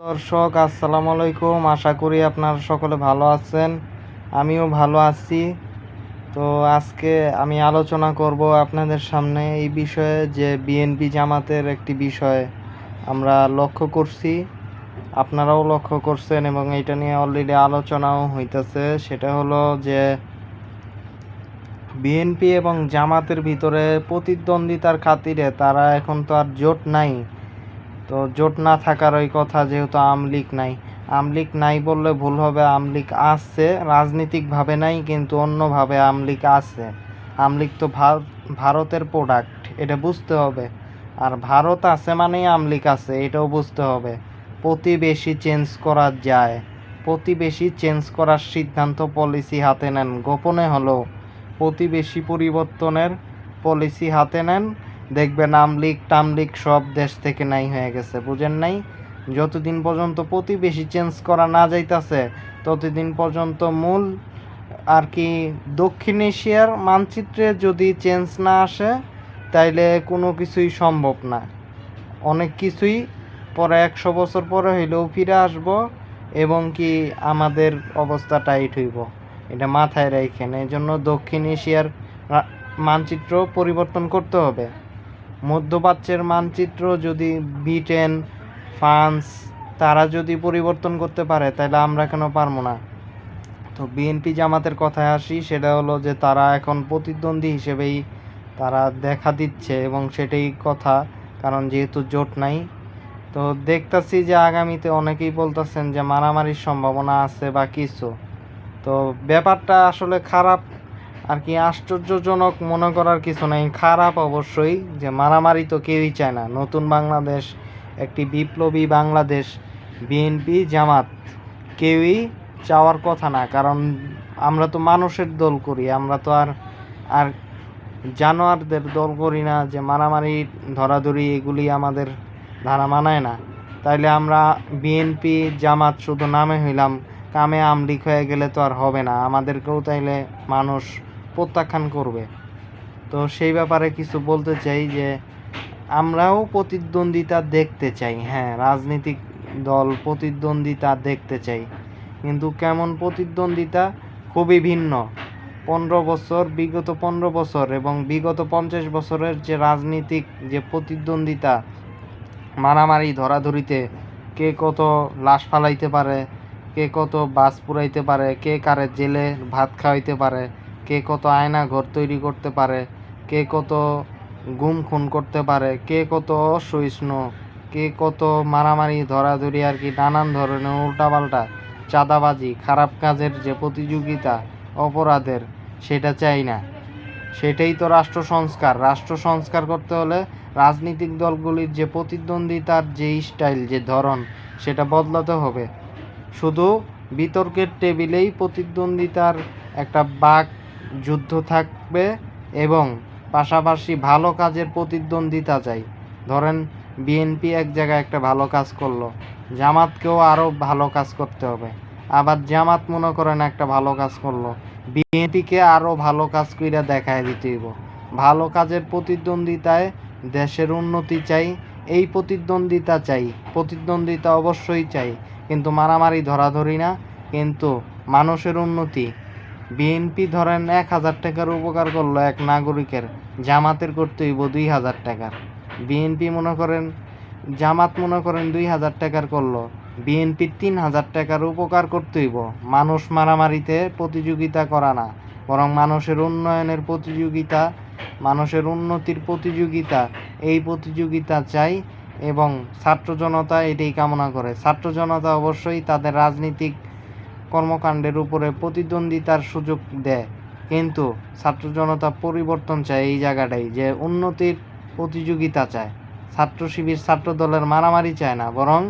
দর্শক, আসসালামু আলাইকুম। আশা করি আপনারা সকলে ভালো আছেন। আমিও ভালো আছি। তো আজকে আমি আলোচনা করব আপনাদের সামনে এই বিষয়ে যে বিএনপি জামাতের একটি বিষয় আমরা লক্ষ্য করছি। আপনারাও লক্ষ্য করছেন এবং এটা নিয়ে অলরেডি আলোচনাও হইতেছে। সেটা হলো যে বিএনপি এবং জামাতের ভিতরে প্রতিদ্বন্দ্বিতার খাতিরে তারা এখন তো আর জোট নাই। তো জোট না থাকার ওই কথা যেহেতু আমলিক নাই। আমলিক নাই বললে ভুল হবে আমলিক আসছে রাজনীতিকভাবে নাই, কিন্তু অন্যভাবে আমলিক আছে। আমলিক তো ভারতের প্রোডাক্ট এটা বুঝতে হবে। আর ভারত আছে মানেই আমলিক আছে, এটাও বুঝতে হবে। প্রতিবেশী চেঞ্জ করা যায়। প্রতিবেশী চেঞ্জ করার সিদ্ধান্ত পলিসি হাতে নেন, গোপনে হলেও প্রতিবেশী পরিবর্তনের পলিসি হাতে নেন দেখবেন আমলিক টামলিক সব দেশ থেকে নাই হয়ে গেছে, বুঝেন নাই? যতদিন পর্যন্ত প্রতিবেশী চেঞ্জ করা না যাইতাছে, ততদিন পর্যন্ত মূল আর কি দক্ষিণ এশিয়ার মানচিত্রে যদি চেঞ্জ না আসে, তাইলে কোনো কিছুই সম্ভব না। অনেক কিছুই পরে একশো বছর পরে হইলেও ফিরে আসব এবং কি আমাদের অবস্থা টাইট হইব। এটা মাথায় রাখেন এই জন্য দক্ষিণ এশিয়ার মানচিত্র পরিবর্তন করতে হবে। মধ্যপ্রাচ্যের মানচিত্র যদি ব্রিটেন, ফ্রান্স, তারা যদি পরিবর্তন করতে পারে, তাহলে আমরা কেন পারব না? তো বিএনপি জামাতের কথায় আসি, সেটা হলো যে তারা এখন প্রতিদ্বন্দ্বী হিসেবেই তারা দেখা দিচ্ছে এবং সেটাই কথা, কারণ যেহেতু জোট নাই। তো দেখতাছি যে আগামীতে অনেকেই বলতেছেন যে মারামারির সম্ভাবনা আছে বা কিছু। তো ব্যাপারটা আসলে খারাপ আর কি আশ্চর্যজনক মনে করার কিছু নাই। খারাপ অবশ্যই যে মারামারি তো কেউই চায় না। নতুন বাংলাদেশ, একটি বিপ্লবী বাংলাদেশ, বিএনপি, জামাত, কেউই চাওয়ার কথা না। কারণ আমরা তো মানুষের দল করি। আমরা তো আর আর জানোয়ারদের দল করি না যে মারামারি, ধরাধরি এগুলি আমাদের ধারা মানায় না। তাইলে আমরা বিএনপি, জামাত শুধু নামে হইলাম। কামে আমলিক হয়ে গেলে তো আর হবে না। আমাদেরকেও তাইলে মানুষ প্রত্যাখ্যান করবে। তো সেই ব্যাপারে কিছু বলতে চাই যে, আমরাও প্রতিদ্বন্দ্বিতা দেখতে চাই। হ্যাঁ রাজনৈতিক দল প্রতিদ্বন্দ্বিতা দেখতে চাই। কিন্তু কেমন প্রতিদ্বন্দ্বিতা? খুবই ভিন্ন। পনেরো বছর, বিগত পনেরো বছর এবং বিগত পঞ্চাশ বছরের যে রাজনীতিক যে প্রতিদ্বন্দ্বিতা, মারামারি, ধরাধরিতে কে কত লাশ ফালাইতে পারে, কে কত বাস পুরাইতে পারে, কে কারে জেলে ভাত খাওয়াইতে পারে কে কত আয়না ঘর তৈরি করতে পারে, কে কত গুম খুন করতে পারে, কে কত অসহিষ্ণু, কে কত মারামারি, ধরাধরি আর কি নানান ধরনের উল্টাপাল্টা চাঁদাবাজি, খারাপ কাজের যে প্রতিযোগিতা, অপরাধের, সেটা চাই না। সেটাই তো রাষ্ট্র সংস্কার। রাষ্ট্র সংস্কার করতে হলে রাজনৈতিক দলগুলির যে প্রতিদ্বন্দ্বিতার যে স্টাইল, যে ধরন, সেটা বদলাতে হবে। শুধু বিতর্কের টেবিলেই প্রতিদ্বন্দ্বিতার একটা বাক যুদ্ধ থাকবে এবং পাশাপাশি ভালো কাজের প্রতিদ্বন্দ্বিতা চাই। ধরেন, বিএনপি এক জায়গায় একটা ভালো কাজ করল, জামাতকেও আরও ভালো কাজ করতে হবে। আবার জামাত মনে করেন একটা ভালো কাজ করল, বিএনপিকে আরও ভালো কাজ কইরা দেখায় দিতে হইব। ভালো কাজের প্রতিদ্বন্দ্বিতায় দেশের উন্নতি চাই, এই প্রতিদ্বন্দ্বিতা চাই, প্রতিদ্বন্দ্বিতা অবশ্যই চাই। কিন্তু মারামারি ধরাধরি না, কিন্তু মানুষের উন্নতি বিএনপি ধরেন এক হাজার টাকার উপকার করল এক নাগরিকের, জামাতের করতে হইব দুই হাজার টাকার। বিএনপি মনে করেন, জামাত মনে করেন দুই হাজার টাকার করল বিএনপির তিন হাজার টাকার উপকার করতে হইব। মানুষ মারামারিতে প্রতিযোগিতা করা না, বরং মানুষের উন্নয়নের প্রতিযোগিতা, মানুষের উন্নতির প্রতিযোগিতা, এই প্রতিযোগিতা চাই এবং ছাত্র জনতা এটাই কামনা করে। ছাত্র জনতা অবশ্যই তাদের রাজনীতিক কর্মকাণ্ডের উপরে প্রতিদ্বন্দ্বিতার সুযোগ দেয়। কিন্তু ছাত্র জনতা পরিবর্তন চায় এই জায়গাটাই, যে উন্নতির প্রতিযোগিতা চায়। ছাত্র শিবির ছাত্র দলের মারামারি চায় না, বরং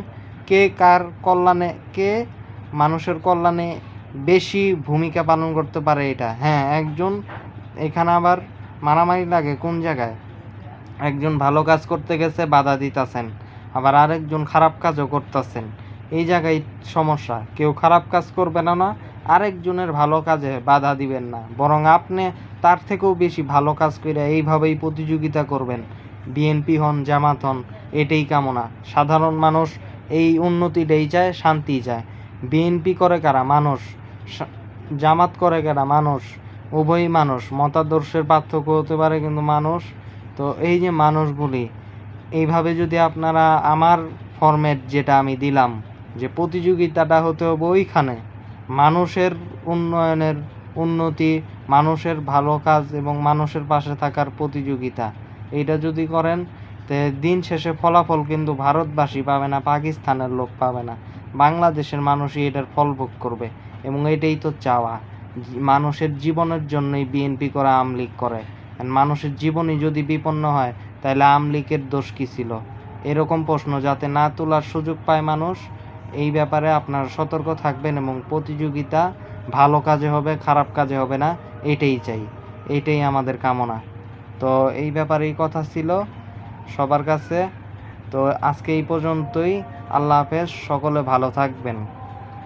কে কার কল্যাণে, কে মানুষের কল্যাণে বেশি ভূমিকা পালন করতে পারে এটা? হ্যাঁ একজন, এখানে আবার মারামারি লাগে কোন জায়গায়? একজন ভালো কাজ করতে গেছে, বাধা দিতেছেন। আবার আরেকজন খারাপ কাজও করতেছেন। এই জায়গায় সমস্যা। কেউ খারাপ কাজ করবে না না। আরেকজনের ভালো কাজে বাধা দিবেন না। বরং আপনি তার থেকেও বেশি ভালো কাজ করে এইভাবেই প্রতিযোগিতা করবেন। বিএনপি হন, জামাত হন, এটাই কামনা। সাধারণ মানুষ এই উন্নতিটাই চায় শান্তি চায়। বিএনপি করে কারা? মানুষ। জামাত করে কারা? মানুষ। উভয়ই মানুষ। মতাদর্শের পার্থক্য হতে পারে কিন্তু মানুষ। তো এই যে মানুষগুলি, এইভাবে যদি আপনারা আমার ফরম্যাট যেটা আমি দিলাম যে প্রতিযোগিতাটা হতে হবে ওইখানে। মানুষের উন্নয়নের উন্নতি, মানুষের ভালো কাজ এবং মানুষের পাশে থাকার প্রতিযোগিতা। এইটা যদি করেন, তে দিন শেষে ফলাফল কিন্তু ভারতবাসী পাবে না, পাকিস্তানের লোক পাবে না। বাংলাদেশের মানুষই এটার ফল ভোগ করবে এবং এটাই তো চাওয়া। মানুষের জীবনের জন্যই বিএনপি করা আমলিগ করে। মানুষের জীবনই যদি বিপন্ন হয়, তাহলে আমলিকের দোষ কী ছিল? এরকম প্রশ্ন যাতে না তোলার সুযোগ পায় মানুষ এই ব্যাপারে আপনারা সতর্ক থাকবেন এবং প্রতিযোগিতা ভালো কাজে হবে, খারাপ কাজে হবে না, এটাই চাই, এটাই আমাদের কামনা। তো এই ব্যাপারে এই কথা ছিল সবার কাছে। তো আজকে এই পর্যন্তই। আল্লাহ হাফেজ, সকলে ভালো থাকবেন।